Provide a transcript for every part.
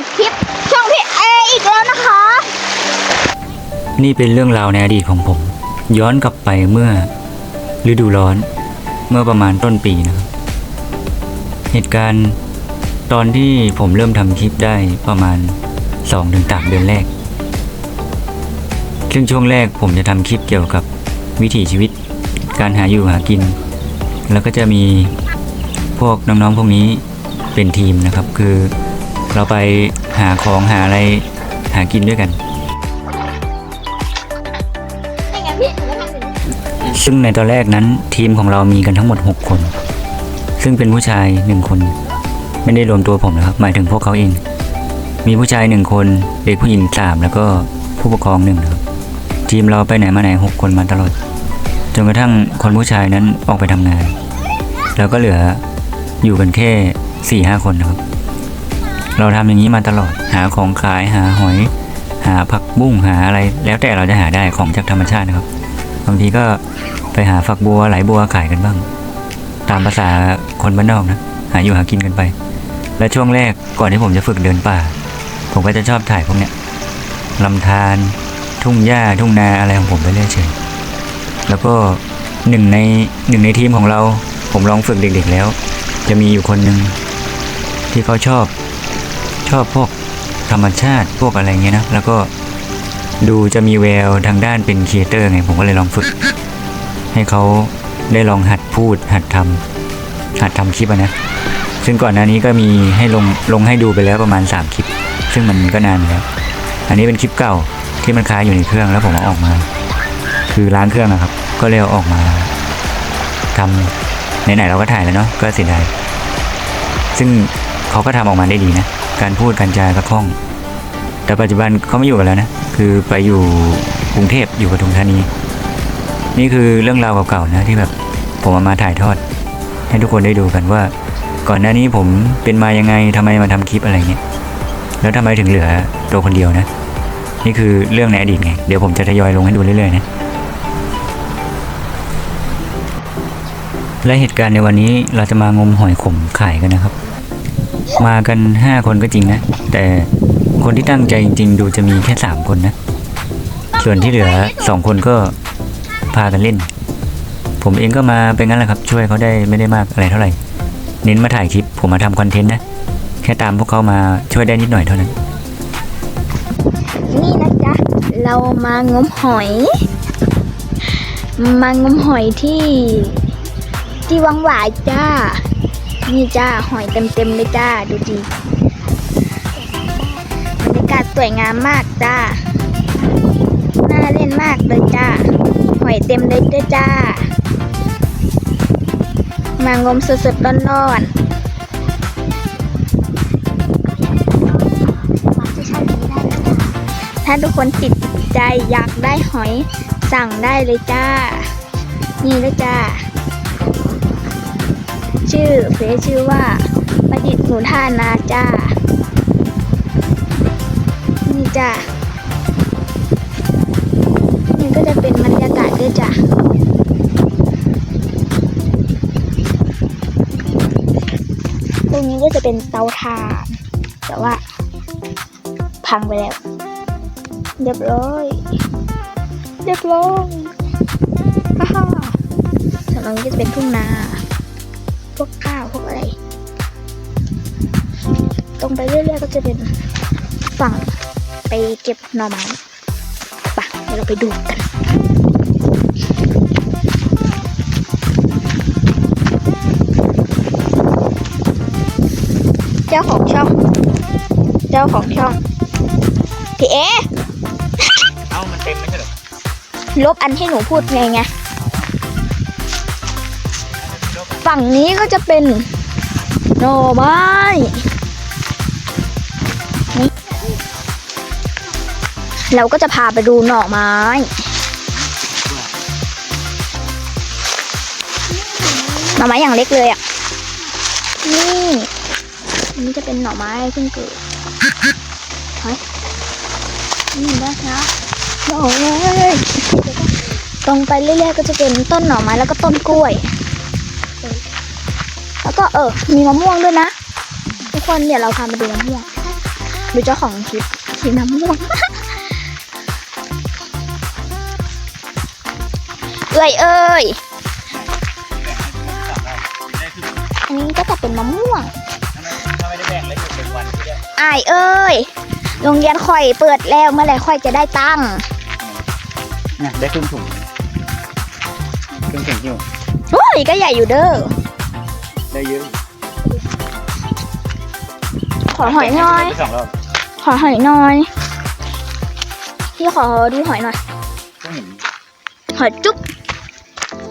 กับคลิปช่องพี่เออีกแล้วนะคะ นี่เป็นเรื่องราวในอดีตของผม ย้อนกลับไปเมื่อฤดูร้อนเมื่อประมาณต้นปีนะครับ เหตุการณ์ตอนที่ผมเริ่มทำคลิปได้ประมาณ 2-3ถึงเดือนแรก ซึ่งช่วงแรกผมจะทำคลิปเกี่ยวกับวิถีชีวิต การหาอยู่หากิน แล้วก็จะมีพวกน้องๆพวกนี้เป็นทีมนะครับ คือ เราไปหาของหาอะไรหากินด้วยกันยังไงพี่หนูก็ทำอยู่ซึ่งในตอนแรกนั้นทีมของเรามีกันทั้งหมด 6 คน ซึ่งเป็นผู้ชาย 1 คน ไม่ได้รวมตัวผมนะครับ หมายถึงพวกเขาเอง มีผู้ชาย 1 คน เด็กผู้หญิง 3 แล้วก็ผู้ปกครองหนึ่งนะครับทีมเราไปไหนมาไหน 6 คนมาตลอด จนกระทั่งคนผู้ชายนั้นออกไปทำงาน แล้วก็เหลืออยู่กันแค่4-5คนนะครับ เราทำอย่างนี้มาตลอดหาของขายหาหอย หาผักบุ้งหาอะไรแล้วแต่เราจะหาได้ของจากธรรมชาตินะครับบางทีก็ไปหาฝักบัวไหลบัวขายกันบ้าง ตามภาษาคนบ้านนอกนะหาอยู่หากินกันไป และช่วงแรกก่อนที่ผมจะฝึกเดินป่า ผมก็จะชอบถ่ายพวกเนี้ยลำธารทุ่งหญ้าทุ่งนาอะไรของผมไปเรื่อยเฉยแล้วก็หนึ่งในหนึ่งในทีมของเรา ผมลองฝึกเด็กๆแล้ว จะมีอยู่คนหนึ่งที่เขาชอบ ชอบพวกธรรมชาติพวกอะไรเงี้ยนะ แล้วก็ดูจะมีแววทางด้านเป็นครีเอเตอร์ไง ผมก็เลยลองฝึก ให้เขาได้ลองหัดพูด หัดทำหัดทำคลิปะนะ ซึ่งก่อนหน้านี้ก็มีให้ลงลงให้ดูไปแล้วประมาณ 3 คลิป ซึ่งมันก็นานแล้ว อันนี้เป็นคลิปเก่าที่มันค้างอยู่ในเครื่องแล้วผมเอาออกมา คือล้างเครื่องนะครับ ก็เลยเอาออกมาทำไหนๆเราก็ถ่ายแล้วเนาะก็เสียดายซึ่งเขาก็ทำออกมาได้ดีนะ การพูดการจาก็คล่อง แต่ปัจจุบันเขาไม่อยู่กันแล้วนะ คือไปอยู่กรุงเทพอยู่ปทุมธานี นี่คือเรื่องราวเก่าๆนะที่แบบผมเอามาถ่ายทอด ให้ทุกคนได้ดูกันว่า ก่อนหน้านี้ผมเป็นมายังไงทำไมมาทำคลิปอะไรเงี้ยแล้วทำไมถึงเหลือตัวคนเดียวนะ นี่คือเรื่องในอดีตไงเดี๋ยวผมจะทยอยลงให้ดูเรื่อยๆนะและเหตุการณ์ในวันนี้เราจะมางมหอยขมขายกันนะครับ มากัน 5 คนก็จริงนะ แต่คนที่ตั้งใจจริงๆดูจะมีแค่ 3 คนนะ ส่วนที่เหลือ 2 คนก็พากันเล่น ผมเองก็มาเป็นงั้นแหละครับ ช่วยเขาได้ไม่ได้มากอะไรเท่าไหร่ เน้นมาถ่ายคลิปผมมาทำคอนเทนต์นะ แค่ตามพวกเขามาช่วยได้นิดหน่อยเท่านั้น นี่นะจ๊ะ เรามางมหอย มางมหอยที่ ที่วังหวายจ้า นี่จ้าหอยเต็มๆเลยจ้าดูดีบรรยากาศสวยงามมากจ้าน่าเล่นมากเลยจ้าหอยเต็มเลยด้วยจ้ามางมสดๆร้อนๆถ้าทุกคนติดใจอยากได้หอยสั่งได้เลยจ้า นี่เลยจ้า ชื่อเฟซชื่อว่าประดิษฐ์หนูท่านาจ้า นี่จ้านี่ก็จะเป็นบรรยากาศด้วยจ้าตรงนี้ก็จะเป็นเตาถ่าน แต่ว่า พังไปแล้ว เรียบร้อย เรียบร้อยฮ่าฮ่าส่วนตรงนี้ก็จะเป็นทุ่งนา พวกข้าวพวกอะไร ตรงไปเรื่อยๆก็จะเป็นฝั่งไปเก็บหน่อไม้ปะเดี๋ยวเราไปดูกันเจ้าของช่อง เจ้าของช่อง พี่เอ เอ้ามันเต็มไม่ใช่เหรอลบอันที่หนูพูดไงไง ฝั่งนี้ก็จะเป็นหน่อไม้เราก็จะพาไปดูหน่อไม้ หน่อไม้อย่างเล็กเลยอะ นี่อันนี้จะเป็นหน่อไม้เพิ่งเกิดเฮ้ยนี่นะคะหน่อไม้ตรงไปเรื่อยๆก็จะเป็นต้นหน่อไม้แล้วก็ต้นกล้วย แล้วก็เออ มีมะม่วงด้วยนะ ทุกคนเดี๋ยวเราพามาดูมะม่วงดูเจ้าของคลิปสีน้ำม่วงเอ้ยเอ้ยอันนี้ก็จะเป็นมะม่วงถ้าไม่ได้แบ่งเลยอยู่เป็นวันที่ได้อายเอ้ย โรงเรียนข่อยเปิดแล้วเมื่อไหร่ข่อยจะได้ตังค์นะได้ครึ่งถุงครึ่งถุงอยู่โอ้ยก็ใหญ่อยู่เด้อ ได้เยอะขอหอยหน่อยสองรอบขอหอยหน่อย พี่ขอดูหอยหน่อย ก็เห็นหอยจุ๊บ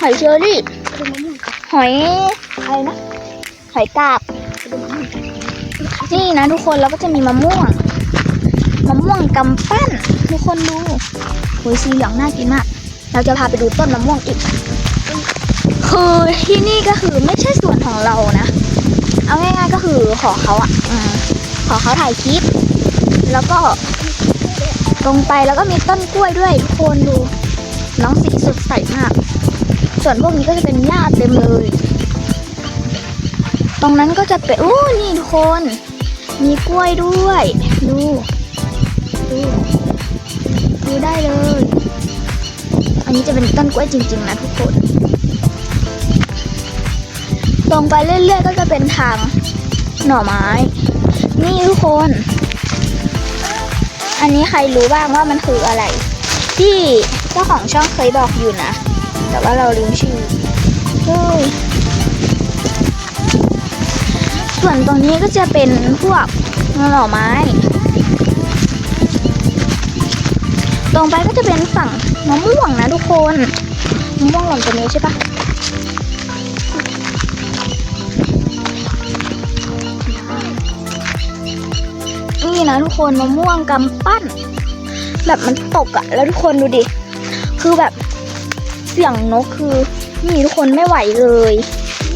หอยเชอรี่ หอยอะไรนะ หอยกาบ นี่นะทุกคนแล้วก็จะมีมะม่วง มะม่วงกำปั้น ทุกคนดูโอ้ยสีเหลืองน่ากินมาก เราจะพาไปดูต้นมะม่วงอีก คือที่นี่ก็คือไม่ใช่ส่วนของเรานะ เอาง่ายๆก็คือขอเขาอะอขอเขาถ่ายคลิป แล้วก็ตรงไปแล้วก็มีต้นกล้วยด้วยทุกคนดู น้องสีสดใสมาก ส่วนพวกนี้ก็จะเป็นหญ้าเต็มเลย ตรงนั้นก็จะเป็นโอ้นี่ทุกคน มีกล้วยด้วย ดู ดูดูได้เลย อันนี้จะเป็นต้นกล้วยจริง ๆ นะทุกคน ตรงไปเรื่อยๆก็จะเป็นทางหน่อไม้ นี่ทุกคน อันนี้ใครรู้บ้างว่ามันคืออะไร ที่เจ้าของช่องเคยบอกอยู่นะ แต่ว่าเราลืมชื่อเฮ้ยส่วนตรงนี้ก็จะเป็นพวกหน่อไม้ ตรงไปก็จะเป็นฝั่งมะม่วงนะทุกคนมะม่วงหล่นตรงนี้ใช่ปะ นี่นะทุกคนมะม่วงกำปั้น แบบมันตกอะแล้วทุกคนดูดิ คือแบบเสียงนกคือนี่ทุกคนไม่ไหวเลย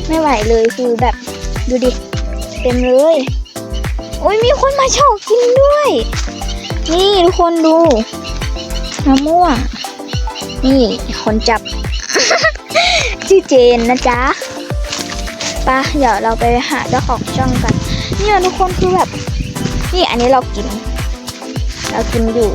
ไม่ไหวเลยคือแบบดูดิ เต็มเลยโอ้ยมีคนมาเฉากินด้วย นี่ทุกคนดูมะม่วง นี่คนจับ ชื่อเจนนะจ๊ะปะเดี๋ยวเราไปหาเจ้าของช่องกัน เนี่ยทุกคนคือแบบ นี่อันนี้เรากิน เรากินอยู่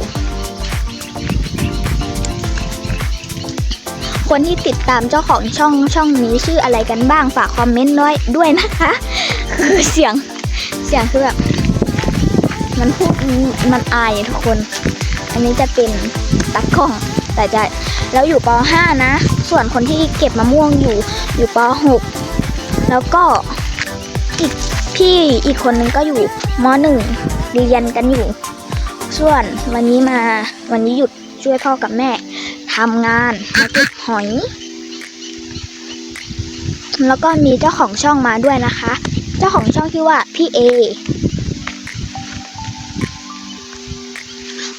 คนที่ติดตามเจ้าของช่องช่องนี้ชื่ออะไรกันบ้างฝากคอมเมนต์ด้วยด้วยนะคะ คือเสียงเสียงคือแบบมันพูดมันอายทุกคน อันนี้จะเป็นตากล้อง แต่จะแล้วอยู่ป .5 นะ ส่วนคนที่เก็บมะม่วงอยู่อยู่ป .6 แล้วก็อีก พี่อีกคนนึงก็อยู่ม .1 เรียนกันอยู่ ส่วนวันนี้มาวันนี้หยุดช่วยพ่อกับแม่ทำงานมาเก็บหอย แล้วก็มีเจ้าของช่องมาด้วยนะคะ เจ้าของช่องชื่ว่าพี่เอ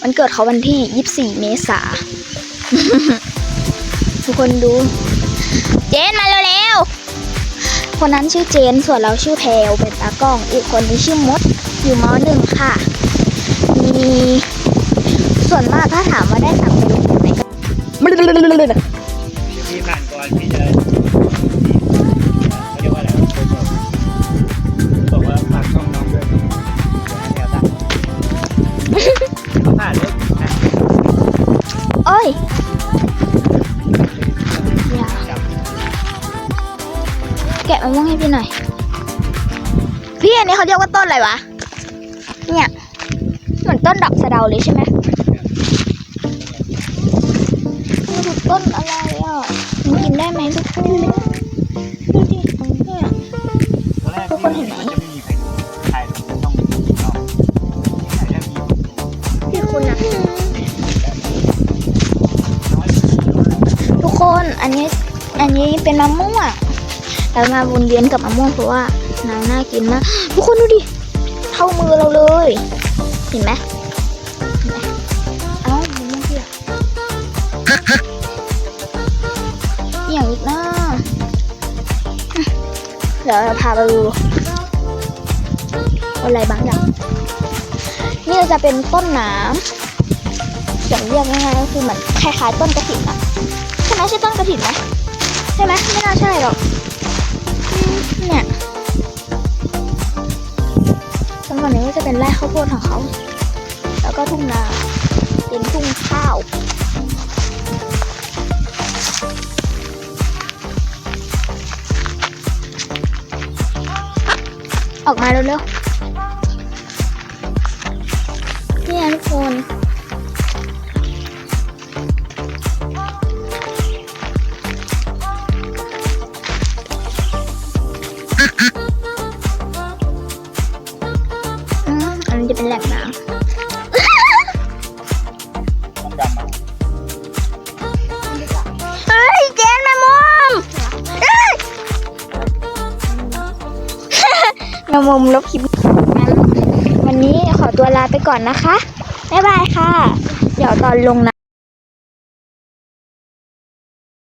วันเกิดเขาวันที่ 24 เมษาทุกคนดู เจนมาเร็ว คนนั้นชื่อเจน ส่วนเราชื่อแพลวเป็นตากล้อง อีกคนนี้ชื่อมด อยู่มหนึ่งค่ะ มี ส่วนมากถ้าถามว่าได้สั่งไปลงที่ไหนก็ พี่ผ่านก่อนพี่จะ แกะมะม่วงให้พี่หน่อย พี่อันนี้เขาเรียกว่าต้นอะไรวะ เนี่ย เหมือนต้นดอกสะเดาเลยใช่ไหมต้นอะไรอะมันกินได้ไหมทุกคนดูดิเนี่ยตอนแรกพี่มันไม่มีใครใครต้องต้องใครจะมีพี่คุณนะทุกคนอันนี้อันนี้เป็นมะม่วง เรามาวนเวียนกับมะม่วงเพราะว่านางน่ากินมากทุกคนดูดิเท่ามือเราเลย เห็นไหมเอ้ามันไม่เกี่ยวอย่างอีกนะเดี๋ยวเราพาไปดูอะไรบางอย่างนี่จะเป็นต้นน้ำอย่างเรียกง่ายๆก็คือเหมือนคล้ายๆต้นกระถิ่นอะใช่ไหมใช่ต้นกระถิ่นไหมใช่ไหมไม่น่าใช่หรอก เนี่ยตรงฝั่งนี้ก็จะเป็นเป็นไร่ข้าวโพดของเขา แล้วก็ทุ่งนาเป็นทุ่งข้าวออกมาเร็วๆ เนี่ยทุกคน มมมุมลบคลิปงั้นวันนี้ขอตัวลาไปก่อนนะคะ บ๊ายบายค่ะ เดี๋ยวตอนลงนะ